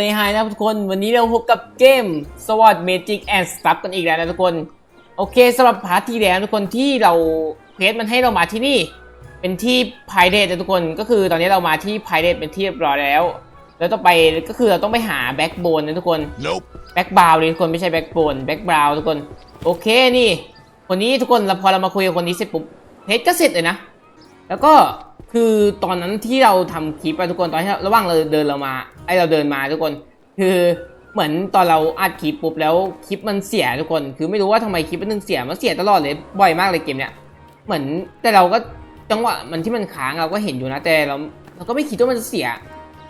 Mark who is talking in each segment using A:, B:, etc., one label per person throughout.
A: เซฮายนะครับทุกคน วันนี้เราพบกับเกม SWORD Magic and Stuff กันอีกแล้วนะทุกคน โอเคสำหรับพาร์ทที่แล้วทุกคนที่เราเพจมันให้เรามาที่นี่ เป็นที่ไพเรตนะทุกคนก็คือตอนนี้เรามาที่ไพเรตเป็นที่เรียบร้อยแล้ว แล้วต่อไปก็คือเราต้องไปหาแบ็กโบนนะทุกคน
B: Nope.
A: แบ็กบราวน์เลยทุกคนไม่ใช่แบ็กโบนแบ็กบราวน์ทุกคน โอเคนี่คนนี้ทุกคนเราพอเรามาคุยกับคนนี้เสร็จปุ๊บเพจก็เสร็จเลยนะ แล้วก็คือตอนนั้นที่เราทำคลิปไปทุกคนตอนที่ระหว่างเราเดินเรามา ไอเราเดินมาทุกคน คือเหมือนตอนเราอัดคลิปปุ๊บแล้วคลิปมันเสียทุกคน คือไม่รู้ว่าทำไมคลิปมันถึงเสีย มันเสียตลอดเลยบ่อยมากเลยเกมเนี้ย เหมือนแต่เราก็จังหวะมันที่มันค้างเราก็เห็นอยู่นะแต่เราเราก็ไม่คิดว่ามันจะเสีย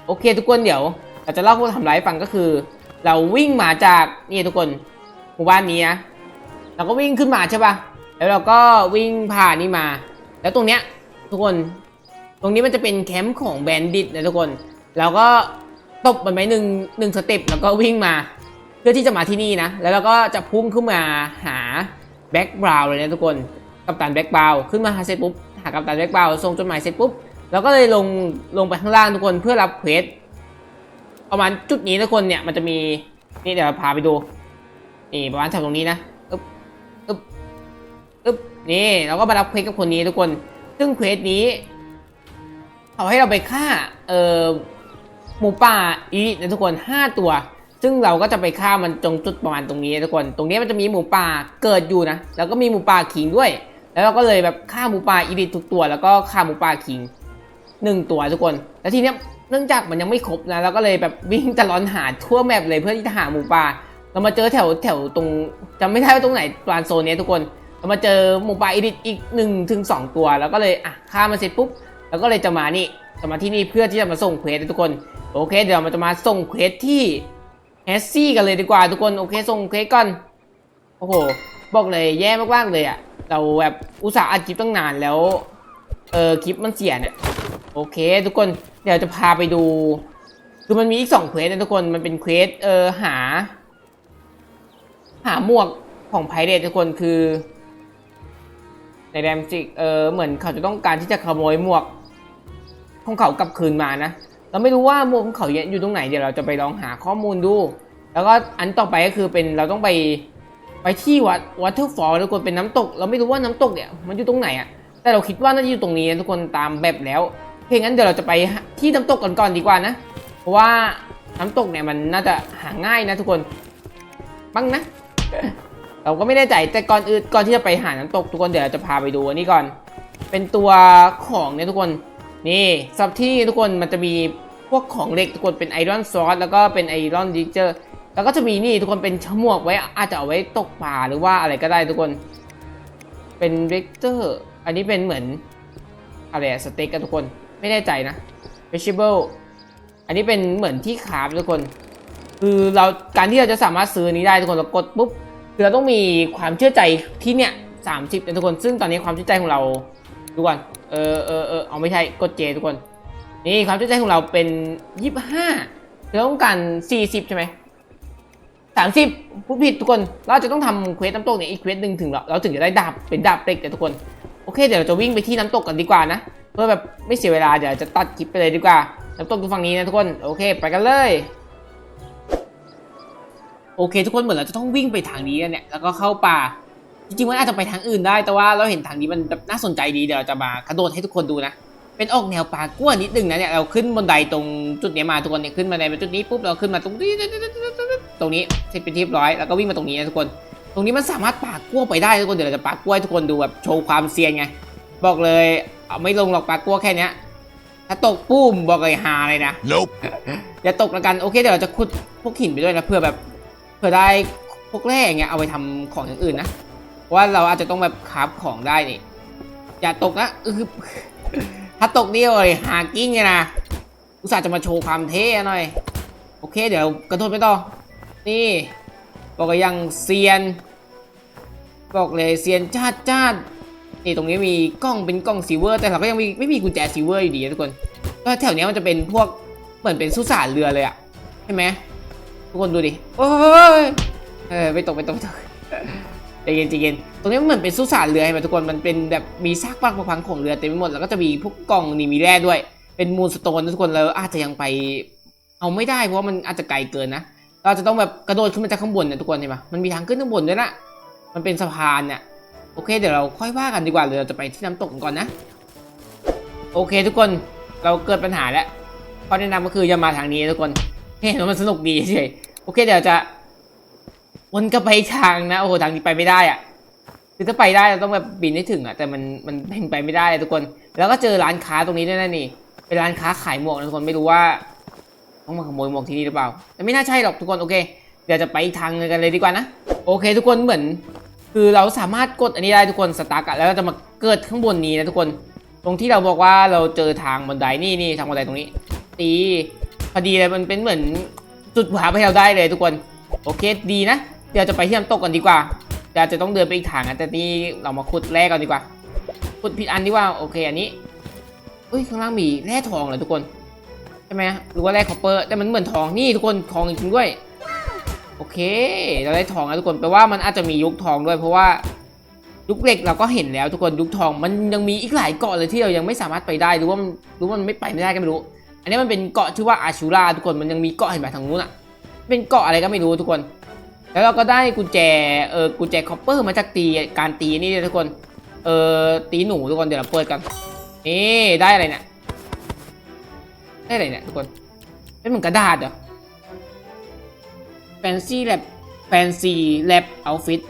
A: โอเค ทุกคนเดี๋ยวเราจะเล่าพวกทำร้ายฟังก็คือ เราวิ่งมาจากนี่ทุกคนหมู่บ้านนี้นะเราก็วิ่งขึ้นมาใช่ปะแล้วเราก็วิ่งผ่านนี่มา แล้วตรงเนี้ยทุกคน ตรงนี้มันจะเป็นแคมป์ของแบนดิตนะทุกคนเราก็ ตบมันไปหนึ่งหนึ่งสเต็ปแล้วก็วิ่งมา เพื่อที่จะมาที่นี่นะ แล้วเราก็จะพุ่งขึ้นมาหาแบ็กบราวเลยนะทุกคนกัปตันแบ็กบราวขึ้นมาหาเสร็จปุ๊บหากัปตันแบ็กบราวส่งจดหมายเสร็จปุ๊บเราก็เลยลงลงไปข้างล่างทุกคนเพื่อรับเควสประมาณจุดนี้ทุกคนเนี่ยมันจะมีนี่เดี๋ยวพาไปดูนี่ประมาณแถวตรงนี้นะอึ๊บอึ๊บอึ๊บนี่เราก็มารับเควสกับคนนี้ทุกคน ซึ่งเควสนี้เขาให้เราไปฆ่าเอ่อ หมูป่าอีลิทนะทุกคน 5 ตัว ซึ่งเราก็จะไปฆ่ามันตรงจุดประมาณตรงนี้นะทุกคน ตรงนี้มันจะมีหมูป่าเกิดอยู่นะ แล้วก็มีหมูป่าขิงด้วย แล้วเราก็เลยแบบฆ่าหมูป่าอีลิทุกตัว แล้วก็ฆ่าหมูป่าขิงหนึ่งตัวทุกคน แล้วทีเนี้ยเนื่องจากมันยังไม่ครบนะเราก็เลยแบบวิ่งตะลอนหาทั่วแมปเลยเพื่อที่จะหาหมูป่า เรามาเจอแถวแถวตรงจำไม่ได้ว่าตรงไหนปลานโซนนี้ทุกคนเรามาเจอหมูป่าอีลิทอีก1นถึงสตัว แล้วก็เลยอะฆ่ามันเสร็จปุ๊บ แล้วก็เลยจะมานี่ จะมาที่นี่เพื่อที่จะมาส่งเควสทุกคน โอเค เดี๋ยวมันจะมาส่งเควสที่แฮสซี่กันเลยดีกว่าทุกคน โอเค ส่งเควสก่อน โอ้โห บอกเลยแย่มากๆเลยอะเราแบบอุตส่าห์อัดคลิปตั้งนานแล้ว เออคลิปมันเสียเนี่ย โอเค ทุกคน เดี๋ยวจะพาไปดู คือมันมีอีกสองเควสนะทุกคน มันเป็นเควส เออหา หาหมวกของไพเรตทุกคนคือในแรมจิก เออเหมือนเขาจะต้องการที่จะขโมยหมวก ของเขากลับคืนมานะ เราไม่รู้ว่าหมวกของเขาอยู่ตรงไหนเดี๋ยวเราจะไปลองหาข้อมูลดู แล้วก็อันต่อไปก็คือเป็นเราต้องไปไปที่วัดวัตเทอร์ฟอลทุกคนเป็นน้ำตก เราไม่รู้ว่าน้ำตกเนี่ยมันอยู่ตรงไหนอะแต่เราคิดว่าน่าจะอยู่ตรงนี้นะทุกคนตามแบบแล้วเพราะงั้นเดี๋ยวเราจะไปที่น้ำตกกันก่อนดีกว่านะ เพราะว่าน้ำตกเนี่ยมันน่าจะหาง่ายนะทุกคนบ้างนะ เราก็ไม่แน่ใจแต่ก่อนอื่นก่อนที่จะไปหาน้ำตกทุกคนเดี๋ยวเราจะพาไปดูอันนี้ก่อน เป็นตัวของเนี่ยทุกคน นี่สำหรับที่ทุกคนมันจะมีพวกของเหล็กทุกคนเป็นไอรอนซอสแล้วก็เป็นไอรอนดิเจอร์แล้วก็จะมีนี่ทุกคนเป็นฉมวกไว้อาจจะเอาไว้ตกปลาหรือว่าอะไรก็ได้ทุกคน เป็นเวกเตอร์อันนี้เป็นเหมือนอะไรสเต็กกันทุกคนไม่แน่ใจนะ vegetable อันนี้เป็นเหมือนที่คราฟทุกคน คือเราการที่เราจะสามารถซื้อนี้ได้ทุกคนเรากดปุ๊บคือเราต้องมีความเชื่อใจที่เนี่ยสามสิบนทุกคน ซึ่งตอนนี้ความเชื่อใจของเราดูก่อน เออเออเออเอาไม่ใช่กดเจทุกคน นี่ความเชื่อใจของเราเป็นยี่สิบห้าเราต้องการสี่สิบใช่ไหมสามสิบผู้ผิดทุกคนเราจะต้องทำเควสน้ำตกเนี่ยอีกเควสหนึ่งถึงเราเราถึงจะได้ดาบเป็นดาบเหล็กแต่ทุกคนโอเคเดี๋ยวเราจะวิ่งไปที่น้ำตกกันดีกว่านะเพื่อแบบไม่เสียเวลาเดี๋ยวจะตัดคลิปไปเลยดีกว่า น้ำตกอยู่ฝั่งนี้นะทุกคนโอเค ไปกันเลยโอเค ทุกคนเหมือนเราจะต้องวิ่งไปทางนี้แล้วเนี่ยแล้วก็เข้าป่า จริงๆมันอาจจะไปทางอื่นได้แต่ว่าเราเห็นทางนี้มันแบบน่าสนใจดีเดี๋ยวเราจะมากระโดดให้ทุกคนดูนะ เป็นออกแนวป่ากล้วยนิดนึงนะเนี่ยเราขึ้นบนไดตรงจุดเนี้ยมาทุกคนเนี่ยขึ้นบันไดมาจุดนี้ปุ๊บเราขึ้นมาตรงนี้ตรงนี้เสร็จเป็นที่เรียบร้อยแล้วก็วิ่งมาตรงนี้นะทุกคน ตรงนี้มันสามารถปากกล้วยไปได้ทุกคนเดี๋ยวเราจะปากกล้วยทุกคนดูแบบโชว์ความเซียนไงบอกเลยเอาไม่ลงหรอกปากกล้วยแค่เนี้ยถ้าตกปุ้มบอกเลยฮาเลยนะ
B: Nope.
A: อย่าตกแล้วกันโอเคเดี๋ยวเราจะขุดพวกหินไปด้วยนะเพื่อแบบเพื่อได้พวกแร่อย่างเงี้ยเอาไปทำของอย่างอื่นนะ เพราะว่าเราอาจจะต้องแบบคราฟของได้นี่อย่าตกนะอือถ้าตกนี่เลยหากิ้งไงนะอุตส่าห์จะมาโชว์ความเท่หน่อย โอเค เดี๋ยวกระโดดไปต่อ นี่ บอกยังเซียน บอกเลยเซียนจ้าดจ้าดนี่ตรงนี้มีกล้องเป็นกล้องซิเวอร์ แต่เราก็ยังมีไม่มีกุญแจซิเวอร์อยู่ดีนะทุกคนก็แถวนี้มันจะเป็นพวกเหมือนเป็นสุสานเรือเลยอะใช่ไหมทุกคนดูดิ โอ้ยเออไม่ตกไม่ตกไม่ตก ใจเย็นใจเย็นตรงนี้มันเหมือนเป็นสุสานเรือใช่ไหมทุกคนมันเป็นแบบมีซากปรักพังของเรือเต็มไปหมดแล้วก็จะมีพวกกล่องนี่มีแร่ด้วย เป็นมูลสโตนทุกคนแล้วอาจจะยังไป เอาไม่ได้เพราะว่ามันอาจจะไกลเกินนะเราจะต้องแบบกระโดดขึ้นมาจากข้างบนเนี่ยทุกคนเห็นปะมันมีทางขึ้นข้างบนด้วยนะมันเป็นสะพานเนี่ยโอเคเดี๋ยวเราค่อยว่ากันดีกว่าเดี๋ยวเราจะไปที่น้ำตกก่อนนะ โอเคทุกคนเราเกิดปัญหาแล้วข้อแนะนำก็คืออย่ามาทางนี้ทุกคนเห็นว่ามันสนุกดีเฉยโอเคเดี๋ยวจะ วนกลับไปทางนะ โอ้โหทางนี้ไปไม่ได้อะคือถ้าไปได้เราต้องแบบบินให้ถึงอะแต่มันมันเป็นไปไม่ได้ทุกคน แล้วก็เจอร้านค้าตรงนี้ด้วยนะนี่ เป็นร้านค้าขายหมวกนะทุกคนไม่รู้ว่าต้องมาขโมยหมวกที่นี่หรือเปล่าแต่ไม่น่าใช่หรอกทุกคนโอเค เดี๋ยวจะไปอีกทางกันเลยดีกว่านะโอเค ทุกคนเหมือน คือเราสามารถกดอันนี้ได้ทุกคนสตาร์กแล้วเราจะมาเกิดข้างบนนี้นะทุกคน ตรงที่เราบอกว่าเราเจอทางบันไดนี่นี่ทางบันไดตรงนี้ ตีพอดีเลยมันเป็นเหมือนจุดหาให้เราได้เลยทุกคน โอเคดีนะ เดี๋ยวจะไปที่น้ำตกกันดีกว่าเดี๋ยวจะต้องเดินไปอีกทางนะแต่นี่เรามาขุดแร่กันดีกว่าขุดผิดอันดีกว่าโอเคอันนี้เฮ้ยข้างล่างมีแร่ทองเหรอทุกคนใช่ไหมหรือว่าแร่คอปเปอร์แต่มันเหมือนทองนี่ทุกคนทองจริงด้วย โอเค เราได้ทองแล้วทุกคนแปลว่ามันอาจจะมียุคทองด้วย เพราะว่ายุคเหล็กเราก็เห็นแล้วทุกคนยุคทองมันยังมีอีกหลายเกาะเลยที่เรายังไม่สามารถไปได้หรือว่ามันหรือว่ามันไม่ไปไม่ได้ก็ไม่รู้ อันนี้มันเป็นเกาะชื่อว่าอาชูราทุกคนมันยังมีเกาะเห็นไหมทางนู้นอะ เป็นเกาะอะไรก็ไม่รู้ทุกคน แล้วเราก็ได้กุญแจเออกุญแจคอปเปอร์มาจากตีการตีนี่ด้วยทุกคนเออตีหนูทุกคนเดี๋ยวเราเปิดกันนี่ได้อะไรเนี่ยได้อะไรเนี่ยทุกคนเป็นเหมือนกระดาษเหรอ Fancy Lab Fancy Lab Outfit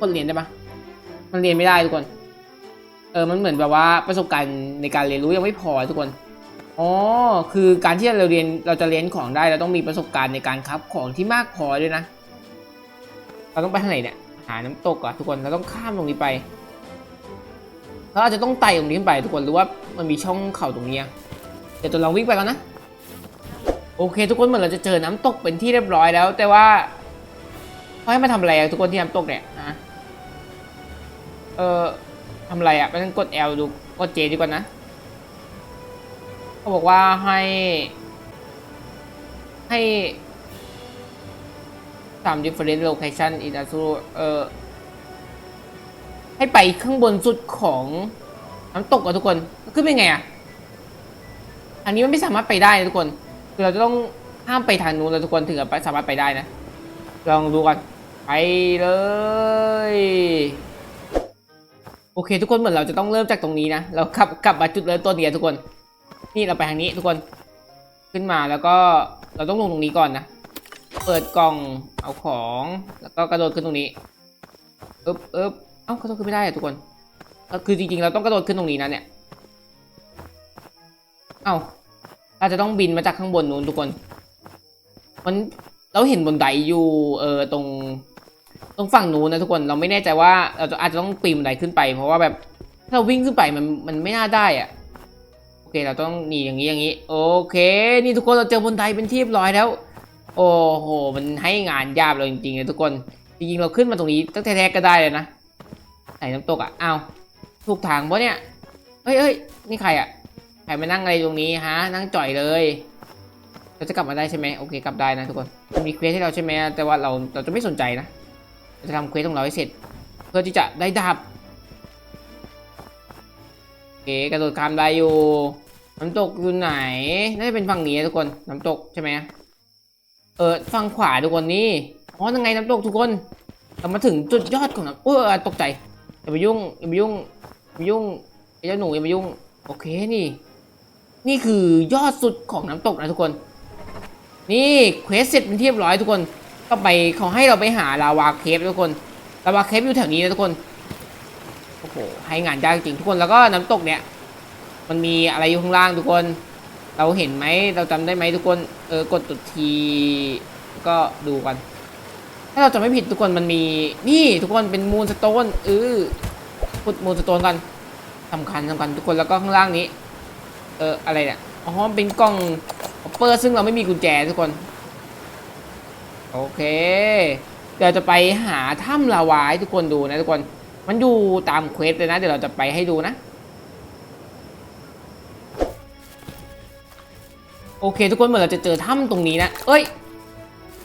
A: คนเรียนได้ปะมันเรียนไม่ได้ทุกคน เออมันเหมือนแบบว่าประสบการณ์ในการเรียนรู้ยังไม่พอทุกคนอ๋อคือการที่เราเรียนเราจะเรียนของได้เราต้องมีประสบการณ์ในการคับของที่มากพอด้วยนะ เราต้องไปทางไหนเนี่ย หาน้ำตกก่อนทุกคน เราต้องข้ามตรงนี้ไป เราอาจจะต้องไต่ตรงนี้ขึ้นไปทุกคน หรือว่ามันมีช่องเข่าตรงนี้เดี๋ยวจะลองวิ่งไปแล้วนะ โอเค ทุกคนเหมือนเราจะเจอน้ำตกเป็นที่เรียบร้อยแล้ว แต่ว่าเขาให้มาทำอะไรทุกคนที่น้ำตกเนี่ยฮะเออทำอะไรอะไปนั่งกด L ดู กด J ดีกว่านะเขาบอกว่าให้ ให้ สาม different location in a เออให้ไปข้างบนสุดของน้ำตกอะทุกคน ขึ้นเป็นไงอะ อันนี้มันไม่สามารถไปได้นะทุกคน คือเราจะต้องห้ามไปทางนู้นแล้วทุกคนถึงจะไปสามารถไปได้นะ ลองดูกันไปเลย โอเค ทุกคนเหมือนเราจะต้องเริ่มจากตรงนี้นะ เราขับกลับมาจุดเริ่มต้นเนี่ยทุกคน นี่เราไปทางนี้ทุกคน ขึ้นมาแล้วก็เราต้องลงตรงนี้ก่อนนะ เปิดกล่องเอาของ แล้วก็กระโดดขึ้นตรงนี้อึ๊บอึ๊บเอ้ากระโดดขึ้นไม่ได้อะทุกคนก็คือจริงๆเราต้องกระโดดขึ้นตรงนี้นะเนี่ยเอ้าเราจะต้องบินมาจากข้างบนนู้นทุกคน มันเราเห็นบนไดอยู่เออตรงตรงฝั่งนู้นนะทุกคนเราไม่แน่ใจว่าเราจะอาจจะต้องปีนบันไดขึ้นไป เพราะว่าแบบถ้าเราวิ่งขึ้นไปมันมันไม่น่าได้อะโอเคเราต้องหนีอย่างนี้อย่างนี้ โอเค นี่ทุกคนเราเจอบนไดเป็นที่เรียบร้อยแล้ว โอ้โห มันให้งานยากเลยจริงๆเลยทุกคน จริงๆ เราขึ้นมาตรงนี้ตั้งแต่แรกก็ได้เลยนะไหนน้ำตกอะเอ้าถูกทางปะเนี่ย เฮ้ยเฮ้ยนี่ใครอะ ใครมานั่งอะไรตรงนี้ฮะ นั่งจ่อยเลย เราจะกลับมาได้ใช่ไหมโอเค กลับได้นะทุกคนมันมีเควสให้เราใช่ไหมแต่ว่าเราเราจะไม่สนใจนะ เราจะทำเควสของเราให้เสร็จ เพื่อที่จะได้ดาบโอเคกระโดดข้ามได้อยู่ น้ำตกอยู่ไหน น่าจะเป็นฝั่งนี้ทุกคน น้ำตกใช่ไหม เออฝั่งขวาทุกคนนี่อ๋อยังไงน้ำตกทุกคนเรามาถึงจุดยอดของน้ำเออตกใจอย่าไปยุ่งอย่าไปยุ่งอย่าไปยุ่งไอ้เจ้าหนูอย่าไปยุ่ง โอเคนี่ นี่คือยอดสุดของน้ำตกนะทุกคน นี่เควสเสร็จเป็นเรียบร้อยทุกคนก็ไปเขาให้เราไปหาลาวาเคฟทุกคนลาวาเคฟอยู่แถวนี้นะทุกคนโอ้โหให้งานยากจริงทุกคนแล้วก็น้ำตกเนี่ย มันมีอะไรอยู่ข้างล่างทุกคน เราเห็นไหมเราจำได้ไหมทุกคนเออกดตุดทีก็ดูกัน ถ้าเราจะไม่ผิดทุกคนมันมีนี่ทุกคนเป็นมูนสโตนเออพุดมูนสโตนกันสำคัญสำคัญทุกคนแล้วก็ข้างล่างนี้ เอออะไรเนี่ยอ๋อเป็นกล่องคอปเปอร์ซึ่งเราไม่มีกุญแจทุกคน โอเคเดี๋ยวจะไปหาถ้ำลาวาให้ทุกคนดูนะทุกคน มันอยู่ตามเควสเลยนะ เดี๋ยวเราจะไปให้ดูนะ โอเค ทุกคนเหมือนเราจะเจอถ้ำตรงนี้นะ เอ้ย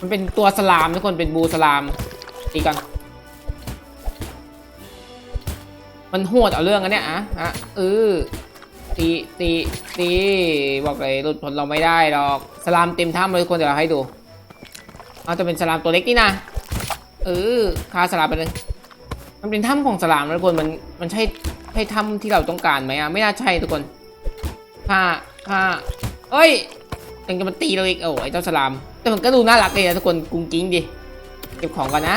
A: มันเป็นตัวสลามทุกคนเป็นบูสลามตีกัน มันโหดเอาเรื่องอันเนี้ยอะอะเออตีตีตีบอกเลยหลุดพ้นเราไม่ได้หรอกสลามเต็มถ้ำเลยทุกคนเดี๋ยวเราให้ดูเอาจะเป็นสลามตัวเล็กนี่นะเออฆ่าสลามไปเลยมันเป็นถ้ำของสลามทุกคนมันมันใช่ใช่ถ้ำที่เราต้องการไหมอะไม่น่าใช่ทุกคนฆ่าฆ่าเอ้ย ยังจะมาตีเราอีกโอ้ไอเจ้าสลาม แต่มันก็ดูน่ารักเลยนะทุกคนกุ้งกิ้งดิเก็บของก่อนนะ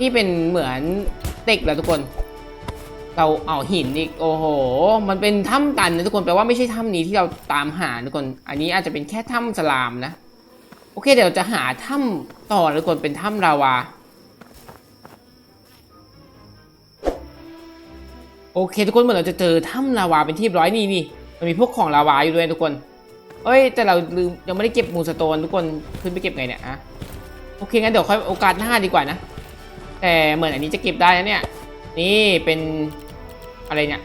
A: นี่เป็นเหมือนเด็กแหละทุกคน เราเอาหินอีกโอ้โห มันเป็นถ้ำตันนะทุกคนแปลว่าไม่ใช่ถ้ำนี้ที่เราตามหาทุกคน อันนี้อาจจะเป็นแค่ถ้ำสลามนะโอเคเดี๋ยวจะหาถ้ำต่อทุกคนเป็นถ้ำลาวาโอเค ทุกคนเหมือนเราจะเจอถ้ำลาวาเป็นที่เรียบร้อยนี่นี่มันมีพวกของลาวาอยู่ด้วยทุกคน เอ้ย แต่เราลืมยังไม่ได้เก็บมูสโตนทุกคนขึ้นไปเก็บไงเนี่ยอะโอเคงั้นเดี๋ยวค่อยโอกาสหน้าดีกว่านะ แต่เหมือนอันนี้จะเก็บได้นะเนี่ย นี่เป็นอะไรเนี่ย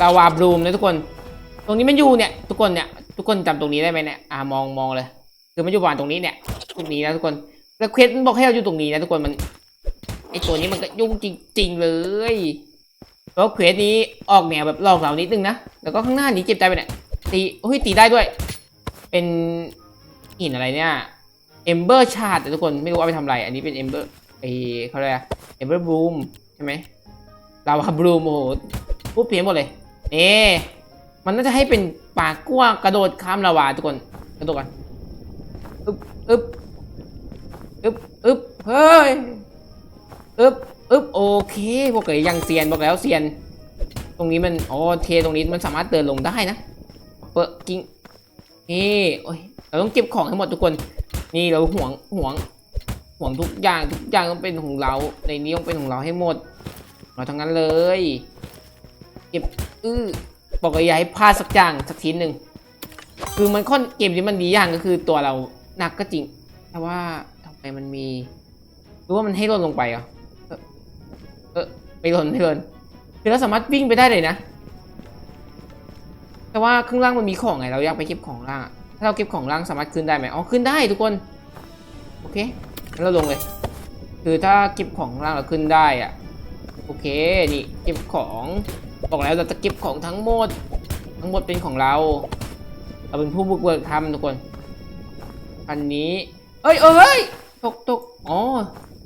A: ลาวาบลูมนะทุกคน ตรงนี้มันอยู่เนี่ย ทุกคนเนี่ยทุกคนจำตรงนี้ได้ไหมเนี่ยอ่ามองมองเลย คือมันอยู่ประมาณตรงนี้เนี่ยตรงนี้นะทุกคนแล้วเควสมันบอกให้เราอยู่ตรงนี้นะทุกคนมันไอตัวนี้มันก็ยุ่งจริง ๆ เลยแล้วเควสนี้ออกแนวแบบหลอกเรานิดนึงนะแล้วก็ข้างหน้านี้เก็บได้ไปเนี่ยตีโอ้ยตีได้ด้วย เป็นหินอะไรเนี่ยเอมเบอร์ชาร์ดทุกคนไม่รู้เอาไปทำอะไร อันนี้เป็นเอมเบอร์ไอเขาเรียกเอมเบอร์บลูมใช่ไหมลาวาบลูมโอ้โหพูดเพี้ยนหมดเลยนี่มันน่าจะให้เป็นปากกว้างกระโดดข้ามลาวาทุกคนกระโดดกันอึบอึบอึบอึบเฮ้ยอึบอึบโอเคพวกเอ๋ยยังเซียนบอกแล้วเซียน ตรงนี้มันอ๋อเทตรงนี้มันสามารถเดินลงได้นะเปิดกิ้ง นี่โอ้ยเราต้องเก็บของให้หมดทุกคน นี่เราห่วงห่วงห่วงทุกอย่างทุกอย่างต้องเป็นของเรา ในนี้ต้องเป็นของเราให้หมด เราทั้งนั้นเลย เก็บอื้อบอกยอย่าให้พลาดสักอย่างสักทีหนึ่งคือมันค่อนเกมนี้มันดีอย่างก็คือตัวเราหนักก็จริง แต่ว่าทำไมมันมีหรือว่ามันให้หล่นลงไปเหรอเออเออไม่หล่นไม่หล่นคือเราสามารถวิ่งไปได้เลยนะ แต่ว่าข้างล่างมันมีของไง เราอยากไปเก็บของล่าง ถ้าเราเก็บของล่างสามารถขึ้นได้ไหมอ๋อ ขึ้นได้ทุกคน โอเคเราลงเลย คือถ้าเก็บของล่างเราขึ้นได้อะโอเค นี่เก็บของ บอกแล้วเราจะเก็บของทั้งหมด ทั้งหมดเป็นของเรา เราเป็นผู้บุกเบิกทำทุกคน อันนี้ เอ้ยเอ้ยตกตกอ๋อ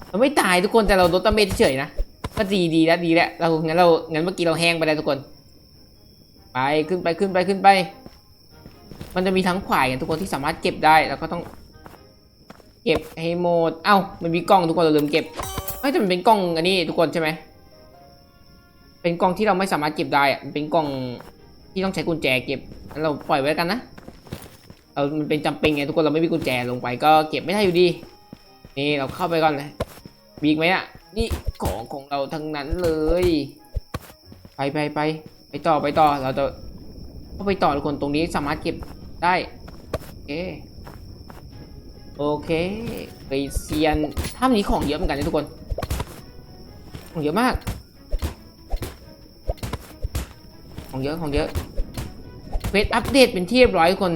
A: เราไม่ตายทุกคนแต่เราลดดาเมจเฉยนะ ก็ดีดีแล้วดีแล้ว เรางั้นเรา งั้นเมื่อกี้เราแห้งไปแล้วทุกคน ไปขึ้นไปขึ้นไปขึ้นไป มันจะมีทั้งขวายกันทุกคนที่สามารถเก็บได้แล้วก็ต้อง เก็บให้หมดเอ้ามันมีกล้องทุกคนเราลืมเก็บเอ้ยแต่มันเป็นกล้องอันนี้ทุกคนใช่ไหมเป็นกล้องที่เราไม่สามารถเก็บได้มันเป็นกล้องที่ต้องใช้กุญแจเก็บงั้นเราปล่อยไว้กันนะเรามันเป็นจำเป็นไงทุกคนเราไม่มีกุญแจลงไปก็เก็บไม่ได้อยู่ดี นี่เราเข้าไปก่อนเลยมีอีกไหมอะนี่ของของเราทั้งนั้นเลย ไปไปไป ไปต่อไปต่อเราจะเข้าไปต่อทุกคนตรงนี้สามารถเก็บได้โอเคโอเคไปเซียนถ้ำนี้ของเยอะเหมือนกันนะทุกคนของเยอะมาก ของเยอะของเยอะเฟซอัปเดตเป็นที่เรียบร้อยทุกคน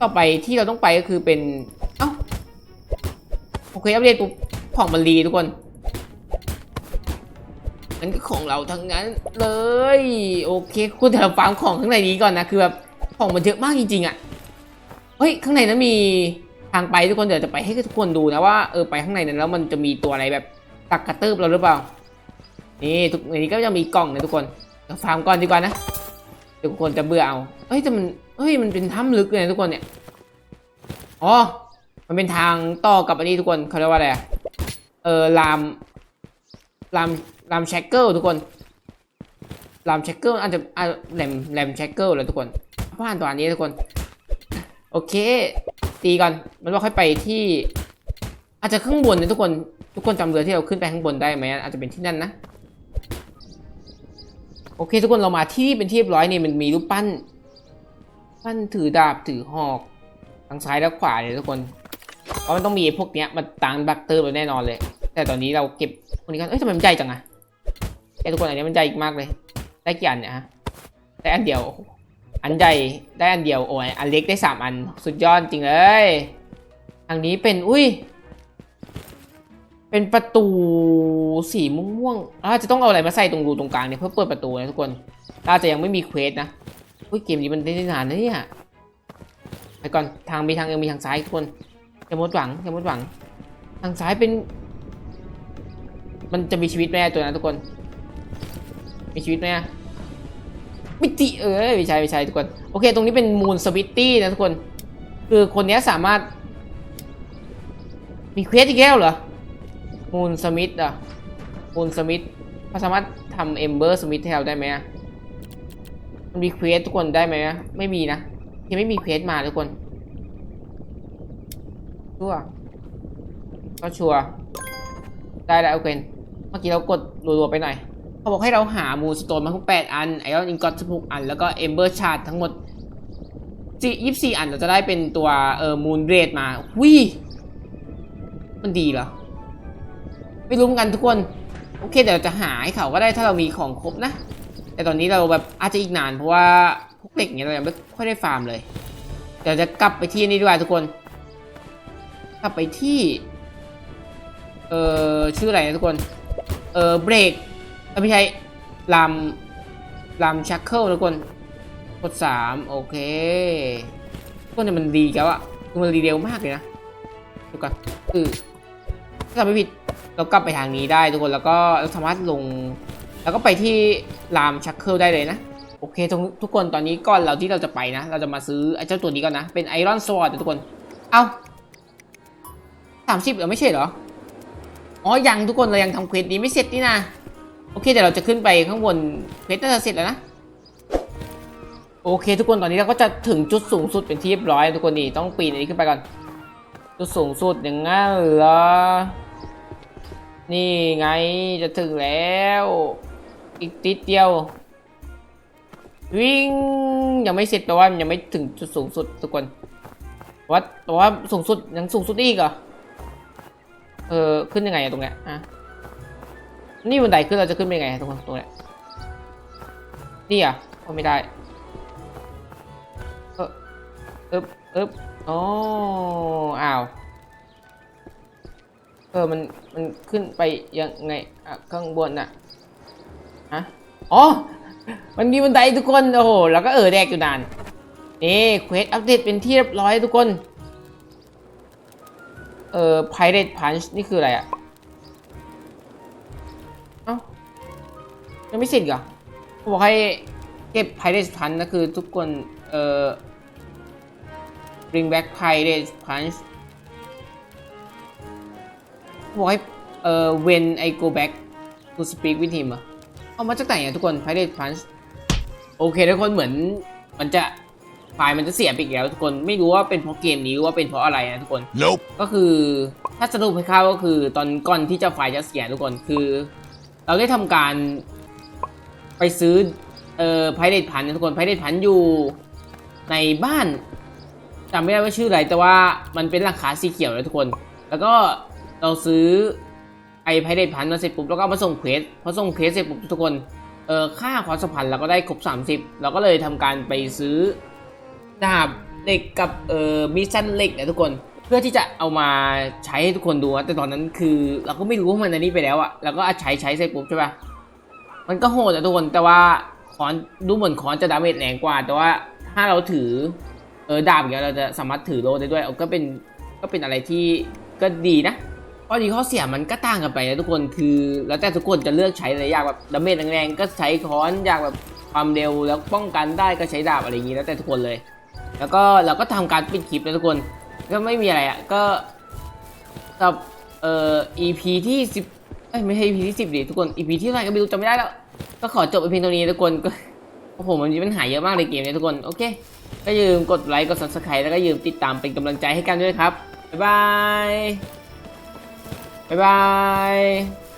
A: ต่อไปที่เราต้องไปก็คือเป็นเอ้าโอเคอัปเดตปุ๊บของมันรีทุกคน นั่นก็ของเราทั้งนั้นเลย โอเคคุณแต่เราฟาร์มของข้างในนี้ก่อนนะ คือแบบของมันเยอะมากจริงๆอะ่ะ เฮ้ย ข้างในนั้นมีทางไปทุกคนเดี๋ยวจะไปให้ทุกคนดูนะว่าเออไปข้างในนั้นแล้วมันจะมีตัวอะไรแบบตักกระตืบเราหรือเปล่า นี่ทุกในนี้ก็จะมีกล่องนะทุกคนเราฟาร์มก่อนดีกว่านะเดี๋ยวทุกคนจะเบื่อเอา เฮ้ยแต่มัน เฮ้ยมันเป็นถ้ำลึกเลยนะทุกคนเนี่ย อ๋อ มันเป็นทางต่อกับอันนี้ทุกคนเขาเรียกว่าอะไรอะเออลามลาม ลามแชกเกิลทุกคนลามแชกเกิลอาจจะอะแหลมแหลมแชกเกิลเลยทุกคนผ่านตัวอันนี้ทุกคน โอเค ตีก่อนมันว่าค่อยไปที่ อาจจะข้างบนนะทุกคนทุกคนจำเรือที่เราขึ้นไปข้างบนได้ไหมอาจจะเป็นที่นั่นนะโอเค ทุกคนเรามาที่นี่เป็นที่เรียบร้อยนี่มันมีรูปปั้น ปั้นถือดาบถือหอกทางซ้ายและขวาเนี่ยทุกคนเพราะมันต้องมีพวกเนี้ยมาตังบักเตอร์ไปแน่นอนเลย แต่ตอนนี้เราเก็บคนนี้กันเอ้ยทำไมมันใหญ่จังอะ แต่ทุกคนอันนี้มันใหญ่อีกมากเลย ได้กี่อันเนี่ยฮะ ได้อันเดียว อันใหญ่ได้อันเดียวโอ้ยอันเล็กได้สามอัน สุดยอดจริงเลย ทางนี้เป็น อุ้ย เป็นประตูสีม่วงๆอาจะต้องเอาอะไรมาใส่ตรงรูตรงกลางเนี่ยเพื่อเปิดประตูนะทุกคนอาจจะยังไม่มีเควสนะ อุ้ยเกมนี้มันได้นานนะเนี่ยไปก่อนทางมีทางเออมีทางซ้ายทุกคนอย่าหมดหวังอย่าหมดหวัง ทางซ้ายเป็น มันจะมีชีวิตไหมตัวนั้นทุกคน มีชีวิตไหมอะมิติเออไม่ใช่ไม่ใช่ทุกคน โอเค ตรงนี้เป็นมูนสวิตตี้นะทุกคน คือคนนี้สามารถ มีเควสอีกแล้วเหรอ มูนสมิธอะมูนสมิธเขาสามารถทำเอมเบอร์สมิธแทนได้ไหมมันมีเควสทุกคนได้ไหมอะไม่มีนะยังไม่มีเควสมาทุกคนชัวร์ก็ชัวร์ได้แล้วโอเคเมื่อกี้เรากดรัวๆไปหน่อย เขาบอกให้เราหามูนสโตนมาทั้งแปดอันไอรอนอินกอตทุกอัน แล้วก็เอมเบอร์ชาร์ดทั้งหมดยี่สิบสี่อันเราจะได้เป็นตัวเอ่อมูนเรดมาวิมันดีเหรอไม่รู้กันทุกคน โอเคเดี๋ยวเราจะหาให้เขาก็ได้ถ้าเรามีของครบนะ แต่ตอนนี้เราแบบอาจจะอีกนานเพราะว่าพวกเหล็กเนี้ยเรายังไม่ค่อยได้ฟาร์มเลยเดี๋ยวจะกลับไปที่นี่ดีกว่าทุกคน กลับไปที่ เอ่อชื่ออะไรนะทุกคน เอ่อเบรก เอ้ยไม่ใช่ลำลำชักเคิลทุกคนกดสามโอเคทุกคนเนี่ยมันดีแล้วอะคือมันดีเร็วมากเลยนะดูก่อนคือถ้าจำไม่ผิดเรากลับไปทางนี้ได้ทุกคนแล้วก็เราสามารถลง แล้วก็ไปที่ลามชักเคิลได้เลยนะโอเคทุกทุกคนตอนนี้ก่อนเราที่เราจะไปนะ เราจะมาซื้อไอ้เจ้าตัวนี้ก่อนนะ เป็นไอรอนสวอร์ดทุกคน เอ้าสามสิบเหรอไม่ใช่เหรอ อ๋อ ยังทุกคนเรายังทำเควสนี้ไม่เสร็จนี่นะ โอเคเดี๋ยวเราจะขึ้นไปข้างบนเควสน่าจะเสร็จแล้วนะ โอเค ทุกคนตอนนี้เราก็จะถึงจุดสูงสุดเป็นที่เรียบร้อย ทุกคนนี่ต้องปีนอันนี้ขึ้นไปก่อน จุดสูงสุดอย่างงั้นเหรอ นี่ไงจะถึงแล้ว อีกติดเดียว วิ่งยังไม่เสร็จแปลว่ายังไม่ถึงจุดสูงสุดทุกคนว่าแต่ว่าสูงสุดยังสูงสุดอีกเหรอเออขึ้นยังไงอะตรงเนี้ยอะ นี่บันไดขึ้นเราจะขึ้นไปยังไงอะทุกคนตรงเนี้ยนี่อะก็ไม่ได้เออเอ๊บเอ๊บอ๋ออ้าวเออมันมันขึ้นไปยังไงอะข้างบนน่ะฮะอ๋อมันมีบันไดทุกคนโอ้โหแล้วก็เออแดกอยู่นานนี่เควสอัปเดตเป็นที่เรียบร้อยทุกคนเออ Pirate Punch นี่คืออะไรอะ ยังไม่เสร็จเหรอเขาบอกให้เก็บ Pirate Punch นะคือทุกคนเอ่อ bring back Pirate Punch เขาบอกให้เอ่อ when I go back to speak with him อะเอามาจากไหนอะทุกคน Pirate Punch โอเคทุกคนเหมือนมันจะไฟล์มันจะเสียไปอีกแล้วทุกคนไม่รู้ว่าเป็นเพราะเกมนี้หรือว่าเป็นเพราะอะไรนะทุกคน
B: Nope.
A: ก็คือถ้าสรุปให้คร่าวๆก็คือตอนก่อนที่จะไฟล์จะเสียทุกคนคือ เราได้ทำการ ไปซื้อ เอ่อไพเรตพันทุกคนไพเรตพันอยู่ในบ้านจำไม่ได้ว่าชื่ออะไรแต่ว่ามันเป็นหลังคาสีเขียวเลยทุกคน แล้วก็เราซื้อไอ้ไพเรตพันมาเสร็จปุ๊บแล้วก็มาส่งเควสพอส่งเควสเสร็จปุ๊บทุกคนเออค่าความสัมพันธ์เราก็ได้ครบ 30 เราก็เลยทำการไปซื้อดาบเหล็กกับเอ่อมิชชั่นเหล็กนะทุกคนเพื่อที่จะเอามาใช้ให้ทุกคนดูแต่ตอนนั้นคือเราก็ไม่รู้ว่ามันอันนี้ไปแล้วอะเราก็ใช้ใช้เสร็จปุ๊บใช่ปะ มันก็โหดอะทุกคนแต่ว่าคอนดูเหมือนคอนจะดาเมจแรงกว่า แต่ว่าถ้าเราถือเออดาบอย่างเงี้ยเราจะสามารถถือโลได้ด้วยก็เป็นก็เป็นอะไรที่ก็ดีนะข้อดีข้อเสียมันก็ต่างกันไปนะทุกคนคือ แล้วแต่ทุกคนจะเลือกใช้อะไรอยากแบบดาเมจแรงๆก็ใช้คอนอยากแบบความเร็วแล้วป้องกันได้ก็ใช้ดาบอะไรอย่างงี้แล้วแต่ทุกคนเลย แล้วก็เราก็ทำการปิดคลิปนะทุกคน ก็ไม่มีอะไรอะก็กับเอ่อ EP ที่สิบเอ้ยไม่ใช่ EP ที่สิบดิทุกคน EP ที่เท่าไหร่ก็ไม่รู้จำไม่ได้แล้ว ก็ขอจบไปเพียงตรงนี้ทุกคนก็โอ้โหมันมีปัญหาเยอะมากในเกมเนี้ทุกคน โอเค ก็อย่าลืมกดไลค์กด subscribe แล้วก็อย่าลืมติดตามเป็นกำลังใจให้กันด้วยครับ บ๊ายบาย บ๊ายบาย